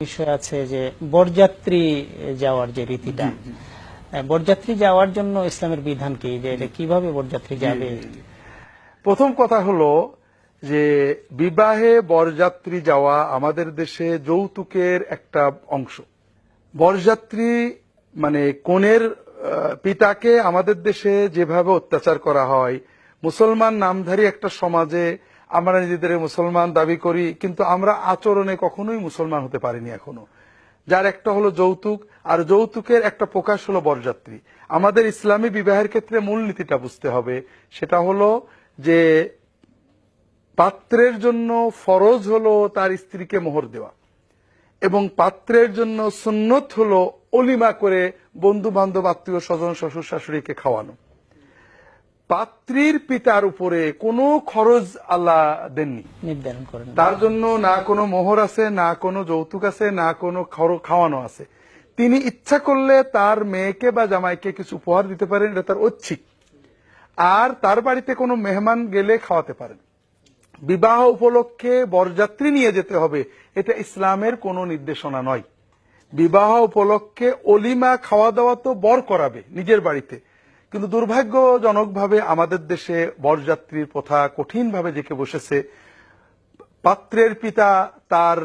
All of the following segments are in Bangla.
বিষয় আছে যে বরযাত্রী যাওয়ার যে রীতিটা। হ্যাঁ, বরযাত্রী যাওয়ার জন্য ইসলামের বিধান কি? যে এটা কীভাবে বরযাত্রী যাবে? প্রথম কথা হলো যে বিবাহে বরযাত্রী যাওয়া আমাদের দেশে যৌতুকের একটা অংশ। বরযাত্রী মানে কনের পিতাকে আমাদের দেশে যেভাবে অত্যাচার করা হয় মুসলমান নামধারী একটা সমাজে আমরা নিজেদের মুসলমান দাবি করি, কিন্তু আমরা আচরণে কখনোই মুসলমান হতে পারিনি এখনও। যার একটা হলো যৌতুক, আর যৌতুকের একটা প্রকাশ হলো বরযাত্রী। আমাদের ইসলামী বিবাহের ক্ষেত্রে মূলনীতিটা বুঝতে হবে। সেটা হলো যে পাত্রের জন্য ফরজ হলো তার স্ত্রীকে মোহর দেওয়া, এবং পাত্রের জন্য সুন্নত হলো অলিমা করে বন্ধু বান্ধব আত্মীয় স্বজন, শ্বশুর শাশুড়িকে খাওয়ানো। পাত্রীর পিতার উপরে কোনো খরচ আল্লাহ দেননি। নির্ধারণ করেন তার জন্য না কোনো মোহর আছে না কোনো যৌতুক আছে না কোনো খাওয়ানো আছে। তিনি ইচ্ছা করলে তার মেয়েকে বা জামাইকে কিছু উপহার দিতে পারেন এটা তার ঐচ্ছিক। আর তার বাড়িতে কোনো মেহমান গেলে খাওয়াতে পারেন। বিবাহ উপলক্ষে বরযাত্রী নিয়ে যেতে হবে এটা ইসলামের কোনো নির্দেশনা নয়। বিবাহ উপলক্ষে অলিমা খাওয়া দাওয়া তো বর করাবে নিজের বাড়িতে। কিন্তু দুর্ভাগ্যজনকভাবে আমাদের দেশে বরযাত্রীর প্রথা কঠিনভাবে জেঁকে বসেছে। পাত্রের পিতা তার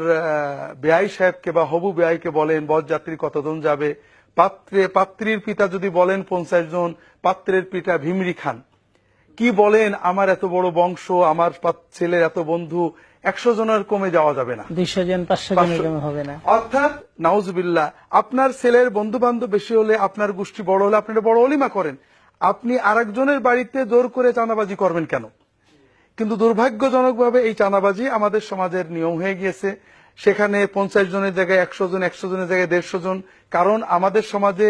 বেআই সাহেবকে বা হবু বেআইকে বলেন, বরযাত্রী কতজন যাবে? পাত্রে, পাত্রীর পিতা যদি বলেন পঞ্চাশ জন, পাত্রের পিতা ভিমরি খান। কি বলেন আমার এত বড় বংশ আমার ছেলের এত বন্ধু একশো জনের কমে যাওয়া যাবে না। দুইশো জন পাঁচশো জনের হবে না। অর্থাৎ নাউজবিল্লাহ আপনার ছেলের বন্ধু বান্ধব বেশি হলে আপনার গোষ্ঠী বড় হলে আপনি বড় অলিমা করেন। আপনি আরেকজনের বাড়িতে জোর করে চাঁদাবাজি করবেন কেন? কিন্তু দুর্ভাগ্যজনকভাবে এই চাঁদাবাজি আমাদের সমাজের নিয়ম হয়ে গিয়েছে। সেখানে পঞ্চাশ জনের জায়গায় একশো জন একশো জনের জায়গায় দেড়শো জন। কারণ আমাদের সমাজে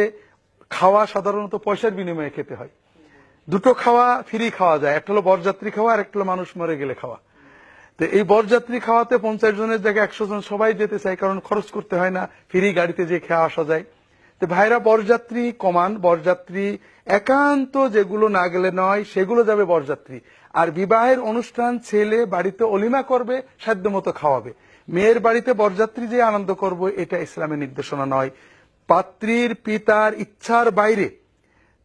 খাওয়া সাধারণত পয়সার বিনিময়ে খেতে হয়। দুটো খাওয়া ফ্রি খাওয়া যায়। একটা হলো বরযাত্রী খাওয়া আর একটা হলো মানুষ মরে গেলে খাওয়া। তো এই বরযাত্রী খাওয়াতে পঞ্চাশ জনের জায়গায় একশো জন সবাই যেতে চায়, কারণ খরচ করতে হয় না, ফ্রি গাড়িতে যে খেয়ে আসা যায়। তো ভাইরা, বরযাত্রী কমান, বরযাত্রী একান্ত যেগুলো না গেলে নয়, সেগুলো যাবে বরযাত্রী। আর বিবাহের অনুষ্ঠান ছেলে বাড়িতে অলিমা করবে, সাধ্য মতো খাওয়াবে। মেয়ের বাড়িতে বরযাত্রী যে আনন্দ করব, এটা ইসলামের নির্দেশনা নয়। পাত্রীর, পিতার ইচ্ছার বাইরে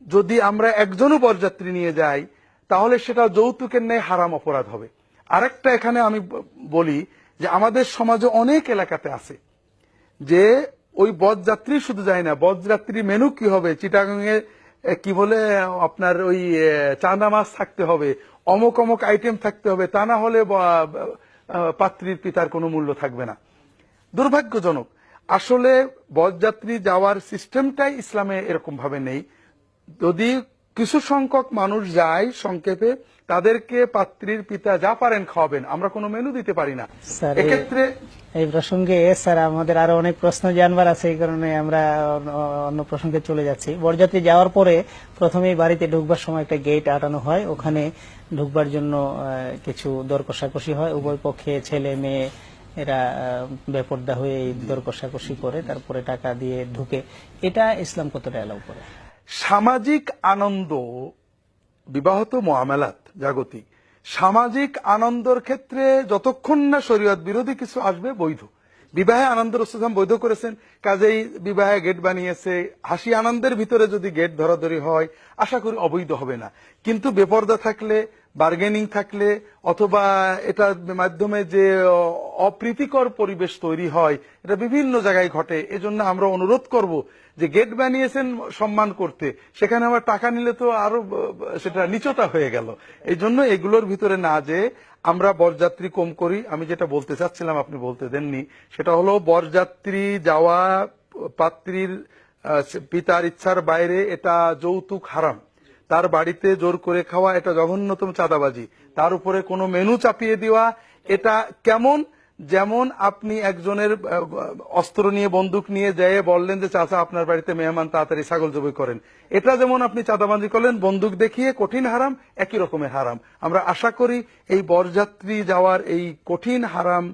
যদি আমরা একজনও বরযাত্রী নিয়ে যাই, তাহলে সেটা যৌতুকের ন্যায় হারাম অপরাধ হবে। আরেকটা এখানে আমি বলি যে আমাদের সমাজে অনেক এলাকাতে আছে যে ওই বরযাত্রী শুধু যায় না, বরযাত্রী মেনু কি হবে? চিটাগাং এ, কি বলে, আপনার ওই চাঁদা মাছ থাকতে হবে, অমুক অমুক আইটেম থাকতে হবে, তা না হলে পাত্রীর পিতার কোনো মূল্য থাকবে না। দুর্ভাগ্যজনক। আসলে বরযাত্রী যাওয়ার সিস্টেমটাই ইসলামে এরকম ভাবে নেই। যদি কিছু সংখ্যক মানুষ যায় সংক্ষেপে তাদেরকে পাত্রীর পিতা যা পারেন খাওয়াবেন। আমরা কোনো মেনু দিতে পারি না। এক্ষেত্রে এই প্রসঙ্গে স্যার আমাদের আরও অনেক প্রশ্ন জানবার আছে এই কারণে আমরা অন্য- প্রসঙ্গে চলে যাচ্ছি। বরযাত্রী যাওয়ার পরে প্রথমেই বাড়িতে ঢুকবার সময় একটা গেট আটানো হয়। ওখানে ঢুকবার জন্য কিছু দর কষাকষি হয়। উভয় পক্ষে ছেলে মেয়ে এরা বেপর্দা হয়ে এই দর কষাকষি করে তারপরে টাকা দিয়ে ঢুকে। এটা ইসলাম কতটা অ্যালাউ করে? সামাজিক আনন্দ, বিবাহত মহামেলাত জাগতিক সামাজিক আনন্দর ক্ষেত্রে যতক্ষণ না শরীয়ত বিরোধী কিছু আসবে, বৈধ। বিবাহে আনন্দ রসুলাম বৈধ করেছেন, কাজেই বিবাহে গেট বানিয়েছে। হাসি আনন্দের ভিতরে যদি গেট ধরাধরি হয়, আশা করি অবৈধ হবে না। কিন্তু বেপর্দা থাকলে বার্গেনিং থাকলে অথবা এটার মাধ্যমে যে অপ্রীতিকর পরিবেশ তৈরি হয়, এটা বিভিন্ন জায়গায় ঘটে। এজন্য আমরা অনুরোধ করব যে, গেট বানিয়েছেন সম্মান করতে, সেখানে আবার টাকা নিলে তো আরও সেটা নিচতা হয়ে গেল। এই জন্য এগুলোর ভিতরে না যে, আমরা বরযাত্রী কম করি। আমি যেটা বলতে চাচ্ছিলাম, আপনি বলতে দেননি। সেটা হলো বরযাত্রী যাওয়া, পাত্রীর পিতার ইচ্ছার বাইরে এটা যৌতুক হারাম। তার বাড়িতে জোর করে খাওয়া এটা জঘন্যতম চাঁদাবাজি। তার উপরে কোনো মেনু চাপিয়ে দেওয়া এটা কেমন? যেমন আপনি একজনের অস্ত্র নিয়ে, বন্দুক নিয়ে যেয়ে বললেন যে, চাচা, আপনার বাড়িতে মেহমান তাড়াতাড়ি ছাগল জবই করেন। এটা যেমন আপনি চাঁদাবাজি করলেন, বন্দুক দেখিয়ে কঠিন হারাম, একই রকমের হারাম। আমরা আশা করি এই বরযাত্রী যাওয়ার এই কঠিন হারাম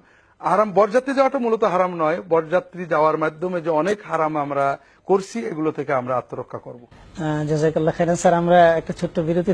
হারাম, বরযাত্রী যাওয়াটা মূলত হারাম নয়। বরযাত্রী যাওয়ার মাধ্যমে যে অনেক হারাম আমরা করছি, এগুলো থেকে আমরা আত্মরক্ষা করব। জাজাকাল্লাহ স্যার, আমরা একটা ছোট্ট বিরতি